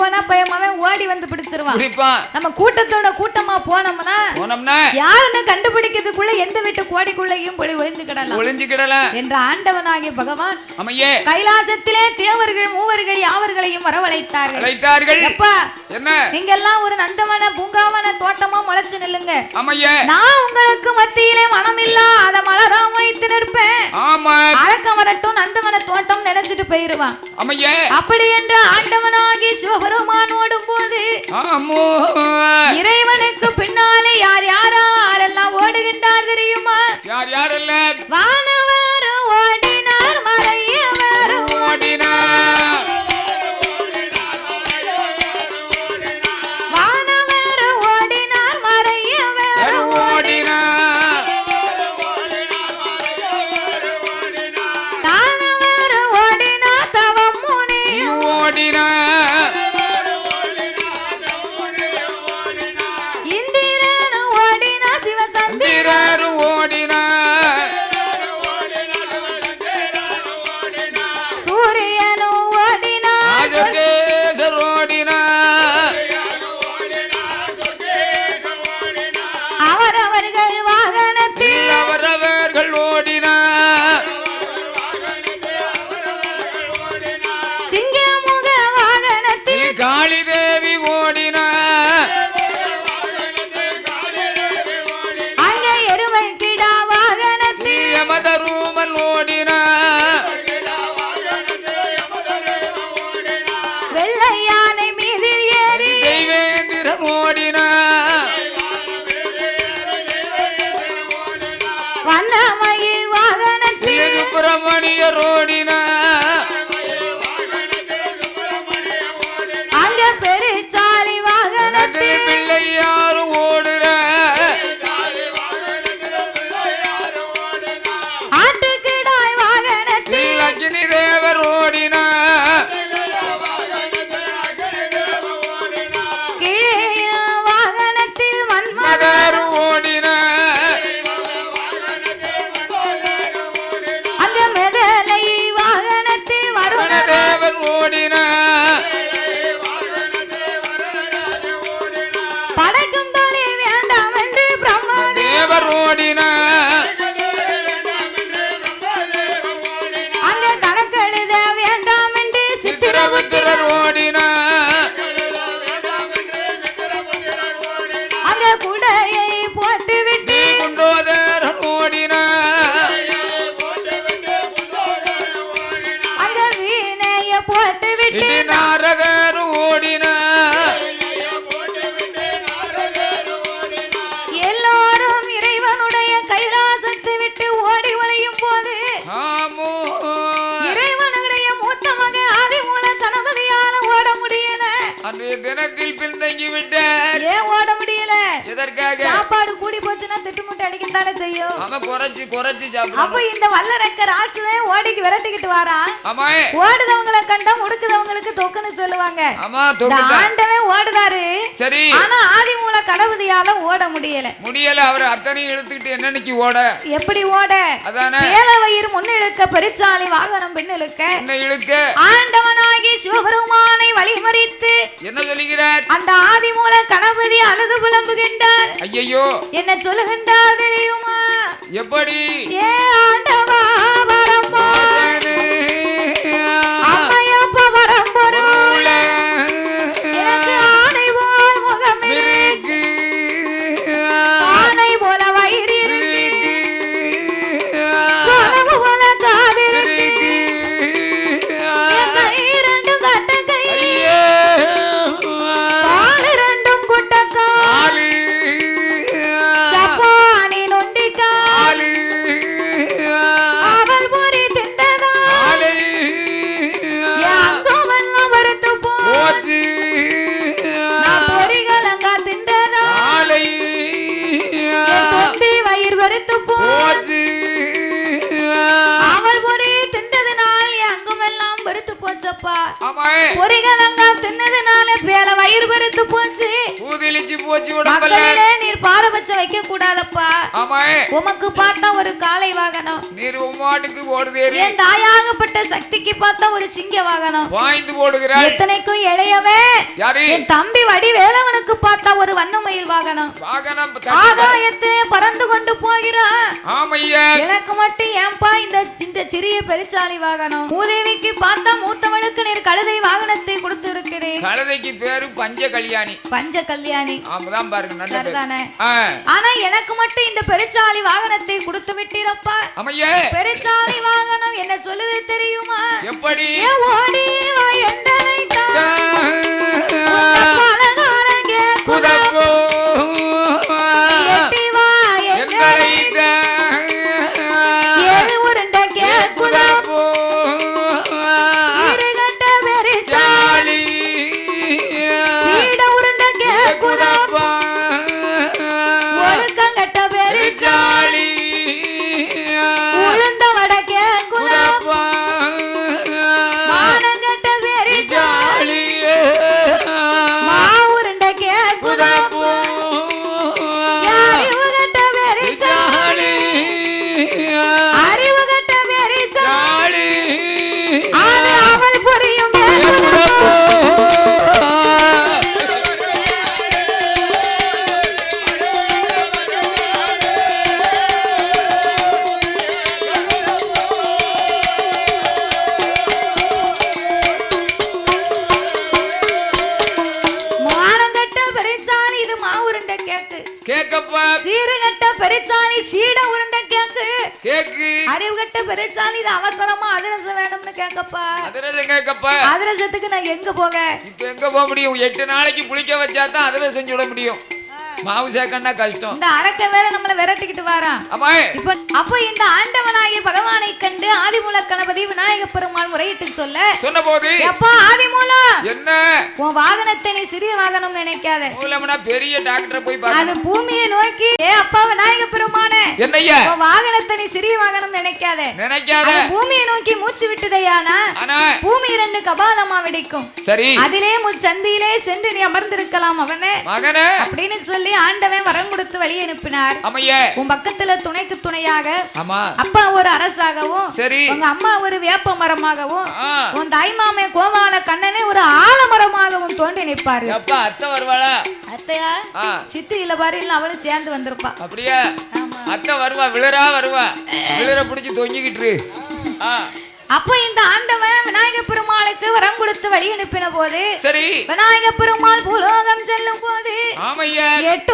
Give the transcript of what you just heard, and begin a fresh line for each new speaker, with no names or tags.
போனா பயமாவே ஓடி வந்து பிடிச்சிருவான்.
பிடிப்பான்
நம்ம கூட்டத்தோட கூட்டமா போனோம்னா
போனோம்னா
யாருன்னு கண்டுபிடிக்கிறதுக்குள்ள எந்த வீட்டு கோடிக்குள்ளேயும் போய் ஒளிந்துக்கிடலாம்
ஒளிஞ்சுக்கிடலாம்
என்ற ஆண்டவனாகிய பகவான்
அமையே
கைலாசத்திலே தேவர்கள் மூவர்கள் யாவர்களையும் வரவழைத்தார்கள்.
அழைத்தார்கள்
எப்பா
என்ன?
நீங்க எல்லாம் ஒரு நந்தவன பூங்காவன தோட்டமா முளைச்சு நில்லுங்க.
அமையே
நான் உங்களுக்கு மத்தியிலே மனமில்லாத மலரா முளைத்து நிற்பேன்.
ஆமா.
அரக்கம் வரட்டும் நந்தவன தோட்டம் நினைச்சிட்டு போயிருவான்.
அமையே
அப்படி என்று ஆண்டவனாகி சிவபெருமான் ஓடும் போது
ஆமோ தினத்தில் பின்தங்கி
ஏன் ஓட முடியல?
எதற்காக?
சாப்பாடு கூடி போச்சுன்னா திட்டுமுட்டை அடிக்கத்தானே செய்யும்.
அவன் குறைச்சு குறைச்சு
அப்ப
சாப்பிடுவான்
இந்த வல்லரக்க ராட்சதன் ஓடிக்கு விரட்டிக்கிட்டு வாரான்.
ஆமா
ஓடுதவங்களை கண்டா முடுக்குதவங்களுக்கு தொக்குன்னு சொல்லுவாங்க.
ஆமா
ஆண்டவன் ஓடுதாரு
சரி.
ஆனா ஆதிமூல கணபதியால ஓட முடியல.
முடியல அவர் அத்தனையும் எடுத்துக்கிட்டு என்னன்னைக்கு ஓட?
எப்படி ஓட?
அதானே.
மேல வயிறு முன்னிழுக்க பெருச்சாலி வாகனம் பின்னிழுக்க.
என்ன இழுக்க?
ஆண்டவனாகி சிவபெருமானை வழிமறித்து.
என்ன சொல்லுகிறார்?
அந்த ஆதிமூல கணபதி அழுது புலம்புகின்றார்.
ஐயையோ.
என்ன சொல்லுகின்றார் தெரியுமா?
எப்படி?
ஏ ஆண்டவா போச்சப்பா பொறிகளங்கா தின்னதுனால பேல வயிறு வறுத்து போச்சு.
பூதிலிச்சு போச்சு
நீர் பாரபட்சம் வைக்க கூடாதப்பா உமக்கு பார்த்தா ஒரு காளை வாகனம்.
நீர் உமாட்டுக்கு ஓடுதேரு
என் தாயாகப்பட்ட சக்திக்கு பார்த்தா ஒரு சிங்க வாகனம்.
வாய்ந்து போடுகிறாள்
எத்தனைக்கும் இளையவன்
யாரு?
என் தம்பி வடிவேலவனுக்கு பார்த்தா ஒரு வண்ணமயில் வாகனம்.
வாகனம்
ஆகாயத்தை பறந்து கொண்டு போகிறான்.
ஆமையா.
எனக்கு மட்டும் ஏன்பா இந்த இந்த சிறிய பெருச்சாலி வாகனம்? மூதேவிக்கு பார்த்தா மூத்தவளுக்கு நீர் கழுதை வாகனத்தை கொடுத்து இருக்கிறேன்
கழுதைக்கு பேரு பஞ்ச கல்யாணி
பஞ்ச கல்யாணி
ஆமாதான் பாருங்க நல்ல பேரு.
சரிதானே?
ஆ,
ஆனா எனக்கு மட்டும் இந்த பெருச்சாலி வாகனத்தை கொடுத்து விட்டீரப்பா.
ஆமையே
பெருச்சாலி வாகனம் என்ன சொல்லுது தெரியுமா?
எப்படி?
ஓடி வா எந்தனை இது மாவுருண்டை கேக்கு.
கேக்கப்பா.
சீரகட்ட பெருச்சாலி சீட உருண்டை கேக்கு.
கேக்கு.
அறிவுகட்ட பெருச்சாலி இது அவசரமா அதிரசம் வேணும்னு கேக்கப்பா.
அதிரசம் கேக்கப்பா.
அதிரசத்துக்கு நான் எங்க போக?
இப்ப எங்க போக முடியும்? எட்டு நாளைக்கு புளிக்க வச்சா தான் அதிரசம் சுட முடியும். மாவு சேர்க்கன்னா கஷ்டம்
இந்த அரக்க வேற நம்மள விரட்டிக்கிட்டு வாரான். இப்ப அப்ப இந்த ஆண்டவனாகிய பகவானை கண்டு ஆதிமூல கணபதி விநாயக பெருமாள் முறையிட்டு சொல்ல
சொன்ன போது.
எப்பா ஆதிமூலம்
என்ன?
உன் வாகனத்தை நீ சிறிய வாகனம் நினைக்காத.
மூலம்னா பெரிய டாக்டரை போய்
அது
பார்க்கணும்
பூமியை நோக்கி ஏ அப்பா விநாயக பெருமானே.
என்னய்யா?
உன் வாகனத்தை நீ சிறிய வாகனம் நினைக்காத.
நினைக்காத.
அது பூமியை நோக்கி மூச்சு விட்டுதையானா பூமி இரண்டு கபாலமா வெடிக்கும்.
சரி.
அதிலே முச்சந்தியிலே சென்று நீ அமர்ந்திருக்கலாம் அவனே
மகனே.
அப்படின்னு சொல்லி ஆண்டவன் வரம் கொடுத்து வழி அனுப்பினார். உன் பக்கத்துல துணைக்கு துணையாக அப்பா ஒரு அரசாகவும் உங்க அம்மா ஒரு வேப்ப மரமாகவும் உன் தாய்மாமே கோபால கண்ணனே ஒரு ஆலமரமாகவும் தோன்றி நிற்பாரு.
அப்பா அத்தை வருவாளா?
அத்தையா? சித்து இல்ல பாரு இல்ல அவளும் சேர்ந்து வந்திருப்பா.
அப்படியா? அத்தை வருவா விழுறா வருவா. விழுற பிடிச்சி தொங்கிக்கிட்டு
அப்ப இந்த ஆண்டவன் விநாயக பெருமாளுக்கு வரம் கொடுத்து வழி அனுப்பின போது
சரி.
விநாயக பெருமாள் பூலோகம் செல்லும் போது
ஆமையா
எட்டோடு